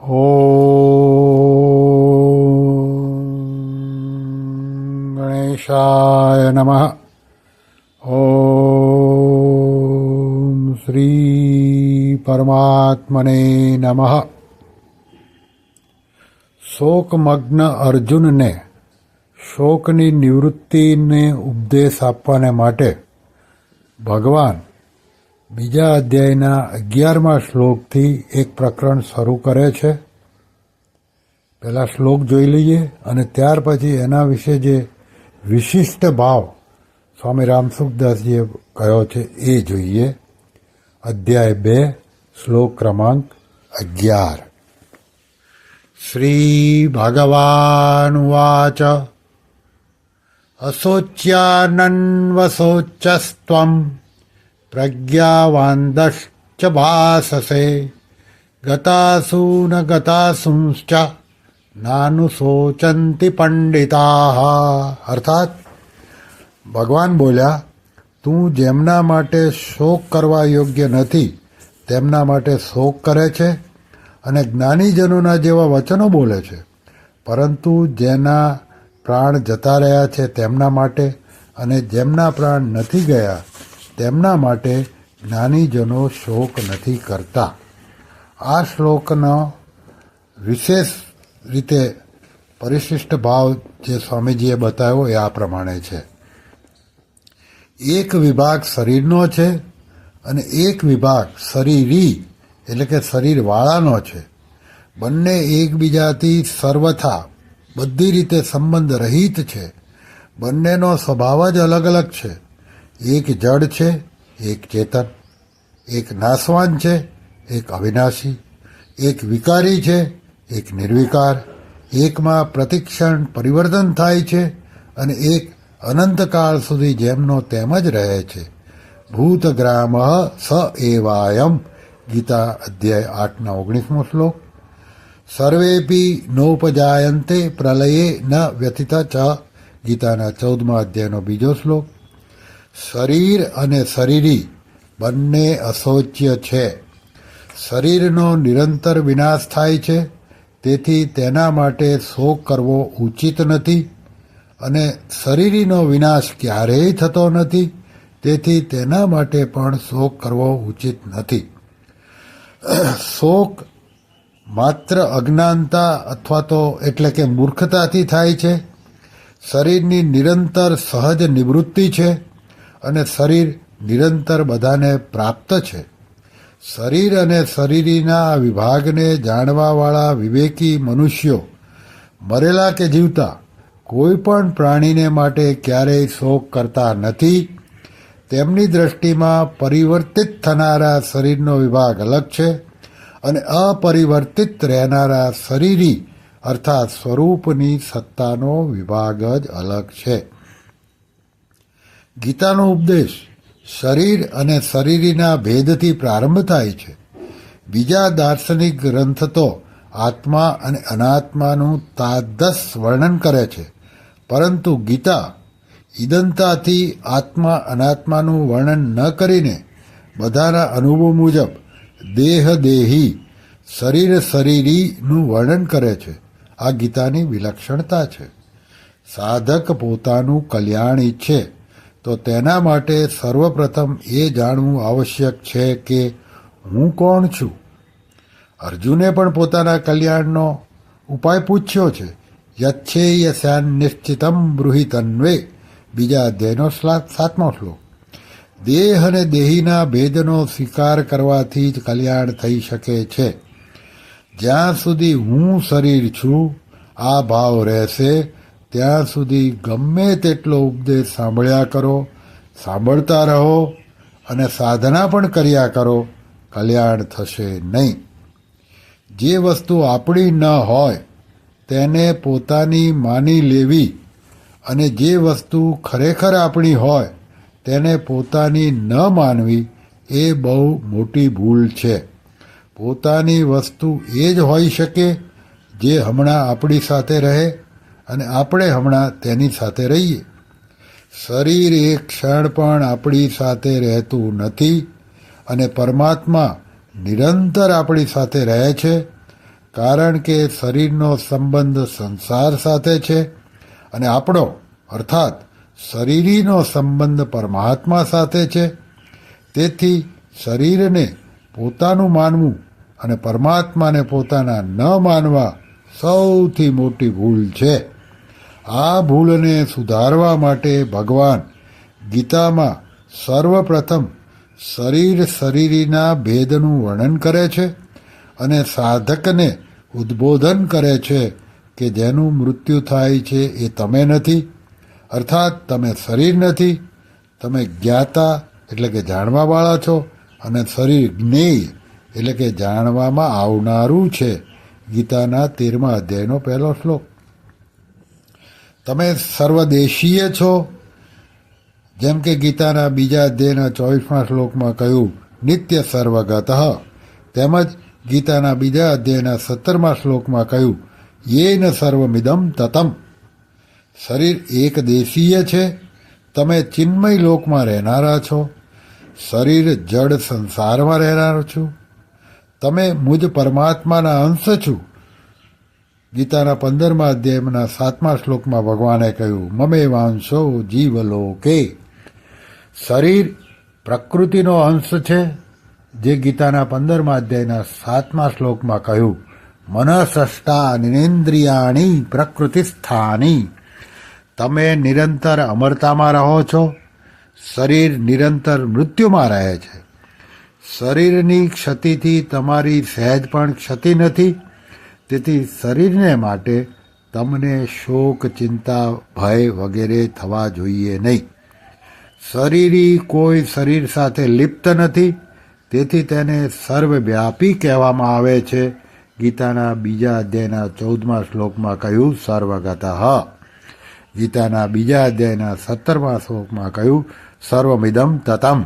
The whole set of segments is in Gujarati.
ॐ गणेशाय नमः ॐ શ્રીપરમાત્મને નમઃ શોકમગ્ન અર્જુનને શોકની નિવૃત્તિને ઉપદેશ આપવાને માટે ભગવાન બીજા અધ્યાયના અગિયારમા શ્લોકથી એક પ્રકરણ શરૂ કરે છે. પહેલાં શ્લોક જોઈ લઈએ અને ત્યાર પછી એના વિશે જે વિશિષ્ટ ભાવ સ્વામી રામસુખદાસજીએ કહ્યો છે એ જોઈએ. અધ્યાય બે, શ્લોક ક્રમાંક અગિયાર. શ્રી ભગવાન વાચ અશોચ્યાનન્વશોચસ્ત્વમ પ્રજ્ઞાવાંદશ્ચ ભાસસે ગતાસુ ન ગતાસુંશ્ચ નાનુશોચંતિ પંડિતા અર્થાત ભગવાન બોલ્યા તું જેમના માટે શોક કરવા યોગ્ય નથી તેમના માટે શોક કરે છે અને જ્ઞાનીજનોના જેવા વચનો બોલે છે પરંતુ જેના પ્રાણ જતા રહ્યા છે તેમના માટે અને જેમના પ્રાણ નથી ગયા તેમના માટે જ્ઞાનીજનો શોક નથી કરતા. આ શ્લોકનો વિશેષ રીતે પરિશિષ્ટ ભાવ જે સ્વામીજીએ બતાવ્યો એ આ પ્રમાણે છે. એક વિભાગ શરીરનો છે અને એક વિભાગ શરીરી, એટલે કે શરીરવાળાનો છે. બંને એકબીજાથી સર્વથા, બધી રીતે સંબંધ રહિત છે. બંનેનો સ્વભાવ જ અલગ અલગ છે. એક જડ છે, એક ચેતન, એક નાશવાન છે, એક અવિનાશી, એક વિકારી છે, એક નિર્વિકાર, એકમાં પ્રતિક્ષણ પરિવર્તન થાય છે અને એક અનંતકાળ સુધી જેમનો તેમ જ રહે છે. ભૂતગ્રામ સ એવાયમ, ગીતા અધ્યાય આઠના ઓગણીસમો શ્લોક. સર્વેપી નોપજાયંતે પ્રલયે ન વ્યથિત ચ, ગીતાના ચૌદમા અધ્યાયનો બીજો શ્લોક. શરીર અને શરીરી બંને અશોચ્ય છે. શરીરનો નિરંતર વિનાશ થાય છે, તેથી તેના માટે શોક કરવો ઉચિત નથી અને શરીરીનો વિનાશ ક્યારેય થતો નથી, તેથી તેના માટે પણ શોક કરવો ઉચિત નથી. શોક માત્ર અજ્ઞાનતા અથવા તો એટલે કે મૂર્ખતાથી થાય છે. શરીરની નિરંતર સહજ નિવૃત્તિ છે. અને શરીર નિરંતર બધાને પ્રાપ્ત છે. શરીર અને શરીરીના વિભાગને જાણવાવાળા વિવેકી મનુષ્યો, મરેલા કે જીવતા, કોઈ પણ પ્રાણીને માટે ક્યારેય શોક કરતા નથી. તેમની દ્રષ્ટિમાં પરિવર્તિત થનારા શરીરનો વિભાગ અલગ છે અને અપરિવર્તિત રહેનારા શરીરી અર્થાત સ્વરૂપની સત્તાનો વિભાગ જ અલગ છે. ગીતાનો ઉપદેશ શરીર અને શરીરીના ભેદથી પ્રારંભ થાય છે. બીજા દાર્શનિક ગ્રંથ તો આત્મા અને અનાત્માનું તાદસ વર્ણન કરે છે. પરંતુ ગીતા ઈદંતાથી આત્મા અનાત્માનું વર્ણન ન કરીને બધાના અનુભવ મુજબ દેહ દેહી શરીર શરીરીનું વર્ણન કરે છે. આ ગીતાની વિલક્ષણતા છે. સાધક પોતાનું કલ્યાણ ઈચ્છે તો તેના માટે સર્વપ્રથમ એ જાણવું આવશ્યક છે કે હું કોણ છું? અર્જુને પણ પોતાના કલ્યાણનો ઉપાય પૂછ્યો છે. યચ્છેયસ્યાન નિશ્ચિતમ બૃહિતન્વે. બીજા અધ્યાયનો સાતમો શ્લોક. દેહ અને દેહીના ભેદનો સ્વીકાર કરવાથી જ કલ્યાણ થઈ શકે છે. જ્યાં સુધી હું શરીર છું, આ ભાવ રહેશે ત્યાં સુધી ગમે તેટલો ઉપદેશ સાંભળ્યા કરો, સાંભળતા રહો અને સાધના પણ કર્યા કરો, કલ્યાણ થશે નહીં. જે વસ્તુ આપણી ન હોય, તેને પોતાની માની લેવી અને જે વસ્તુ ખરેખર આપણી હોય, તેને પોતાની ન માનવી, એ બહુ મોટી ભૂલ છે. પોતાની વસ્તુ એ જ હોઈ શકે, જે હમણાં આપણી સાથે રહે અને આપણે હમણાં તેની સાથે રહીએ. શરીર એક ક્ષણ પણ આપણી સાથે રહેતું નથી અને પરમાત્મા નિરંતર આપણી સાથે રહે છે, કારણ કે શરીરનો સંબંધ સંસાર સાથે છે અને આપણો, અર્થાત શરીરીનો સંબંધ પરમાત્મા સાથે છે. તેથી શરીરને પોતાનું માનવું અને પરમાત્માને પોતાના ન માનવા સૌથી મોટી ભૂલ છે. આ ભૂલને સુધારવા માટે ભગવાન ગીતામાં સર્વપ્રથમ શરીર શરીરીના ભેદનું વર્ણન કરે છે અને સાધકને ઉદ્બોધન કરે છે કે જેનું મૃત્યુ થાય છે એ તમે નથી, અર્થાત તમે શરીર નથી, તમે જ્ઞાતા એટલે કે જાણવાવાળા છો અને શરીર જ્ઞેય એટલે કે જાણવામાં આવનારું છે. ગીતાના તેરમા અધ્યાયનો પહેલો શ્લોક. તમે સર્વદેશીય છો? જેમ કે ગીતાના બીજા અધ્યાયના ચોવીસમા શ્લોકમાં કહ્યું, નિત્ય સર્વગત. તેમજ ગીતાના બીજા અધ્યાયના સત્તરમા શ્લોકમાં કહ્યું, યેન સર્વમિદમ તતમ. શરીર એક દેશીય છે. તમે ચિન્મય લોકમાં રહેનારા છો. શરીર જડ સંસારમાં રહેનારો છું. તમે મુજ પરમાત્માના અંશ છું. ગીતાના પંદરમા અધ્યાયના સાતમા શ્લોકમાં ભગવાને કહ્યું, મમે વાંશો જીવલોકે. શરીર પ્રકૃતિનો અંશ છે, જે ગીતાના પંદરમા અધ્યાયના સાતમા શ્લોકમાં કહ્યું, મનસષ્ટા નિનેન્દ્રિયાણી પ્રકૃતિ સ્થાની તમે નિરંતર અમરતામાં રહો છો, શરીર નિરંતર મૃત્યુમાં રહે છે. શરીરની ક્ષતિથી તમારી સહેજ પણ ક્ષતિ નથી તેથી શરીરને માટે તમને શોક, ચિંતા, ભય વગેરે થવા જોઈએ નહીં. શરીરી કોઈ શરીર સાથે લિપ્ત નથી, તેથી તેને સર્વવ્યાપી કહેવામાં આવે છે. ગીતાના બીજા અધ્યાયના ચૌદમા શ્લોકમાં કહ્યું, સર્વગત. ગીતાના બીજા અધ્યાયના સત્તરમા શ્લોકમાં કહ્યું, સર્વમિદમ તતમ.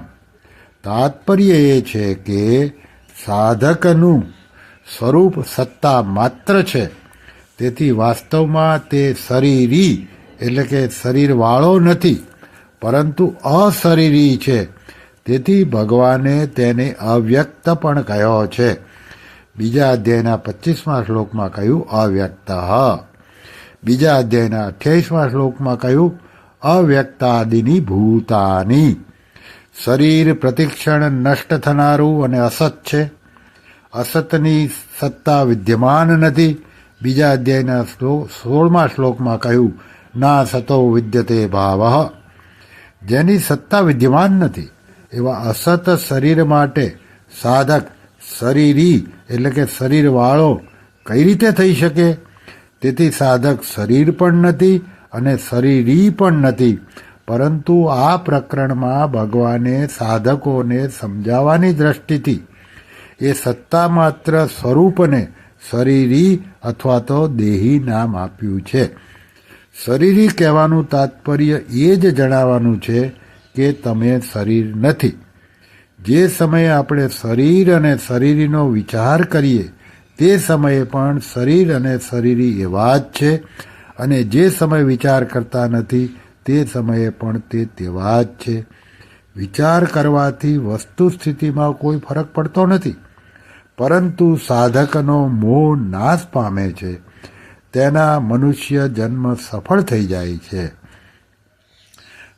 તાત્પર્ય એ છે કે સાધકનું સ્વરૂપ સત્તા માત્ર છે. તેથી વાસ્તવમાં તે શરીરી, એટલે કે શરીરવાળો નથી, પરંતુ અશરીરી છે. તેથી ભગવાને તેને અવ્યક્ત પણ કહ્યો છે. બીજા અધ્યાયના પચીસમા શ્લોકમાં કહ્યું, અવ્યક્ત. બીજા અધ્યાયના અઠ્યાવીસમાં શ્લોકમાં કહ્યું, અવ્યક્તાદિની ભૂતાની. શરીર પ્રતિક્ષણ નષ્ટ થનારું અને અસત છે. અસતની સત્તા વિદ્યમાન નથી બીજા અધ્યાયના સોળમા શ્લોકમાં કહ્યું ના સતો વિદ્યતે ભાવ જેની સત્તા વિદ્યમાન નથી એવા અસત શરીર માટે સાધક શરીરી એટલે કે શરીરવાળો કઈ રીતે થઈ શકે તેથી સાધક શરીર પણ નથી અને શરીરી પણ નથી પરંતુ આ પ્રકરણમાં ભગવાને સાધકોને સમજાવવાની દ્રષ્ટિથી એ સત્તા માત્ર સ્વરૂપને શરીરી અથવા તો દેહી નામ આપ્યું છે. શરીરી કહેવાનું તાત્પર્ય એ જ જણાવવાનું છે કે તમે શરીર નથી. જે સમયે આપણે શરીર અને શરીરીનો વિચાર કરીએ, તે સમયે પણ શરીર અને શરીરી એવા જ છે અને જે સમય વિચાર કરતા નથી, તે સમયે પણ તે તેવા જ છે. વિચાર કરવાથી વસ્તુ સ્થિતિમાં કોઈ ફરક પડતો નથી. પરંતુ સાધકનો મોહ નાશ પામે છે. તેના મનુષ્ય જન્મ સફળ થઈ જાય છે.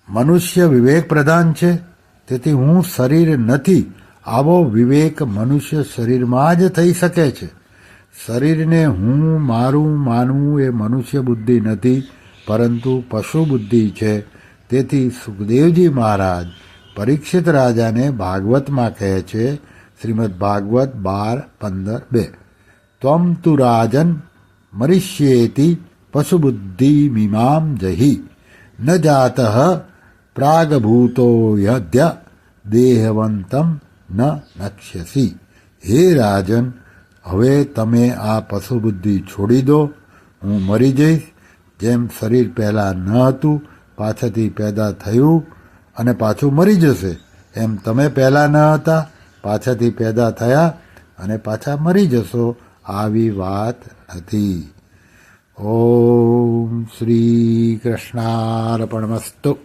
મનુષ્ય વિવેક પ્રધાન છે. તેથી હું શરીર નથી, આવો વિવેક મનુષ્ય શરીરમાં જ થઈ શકે છે. શરીરને હું મારું માનવું એ મનુષ્ય બુદ્ધિ નથી, પરંતુ પશુ બુદ્ધિ છે. તેથી સુખદેવજી મહારાજ પરીક્ષિત રાજાને ભાગવતમાં કહે છે, શ્રીમદ ભાગવત બાર પંદર બે. ત્વમ તુ રાજન મરિષ્યેતિ પશુબુદ્ધિ મીમામ જહી. ન જાત પ્રાગભૂતો યદ્ય દેહવંતમ ન નક્ષ્યસી. હે રાજન, હવે તમે આ પશુબુદ્ધિ છોડી દો. હું મરી જઈશ. જેમ શરીર પહેલાં ન હતું, પાછળથી પેદા થયું અને પાછું મરી જશે. એમ તમે પહેલાં ન હતા, પાછાથી પેદા થયા અને પાછા મરી જશો. આવી વાત હતી. ઓમ શ્રી કૃષ્ણાર્પણમસ્તુ.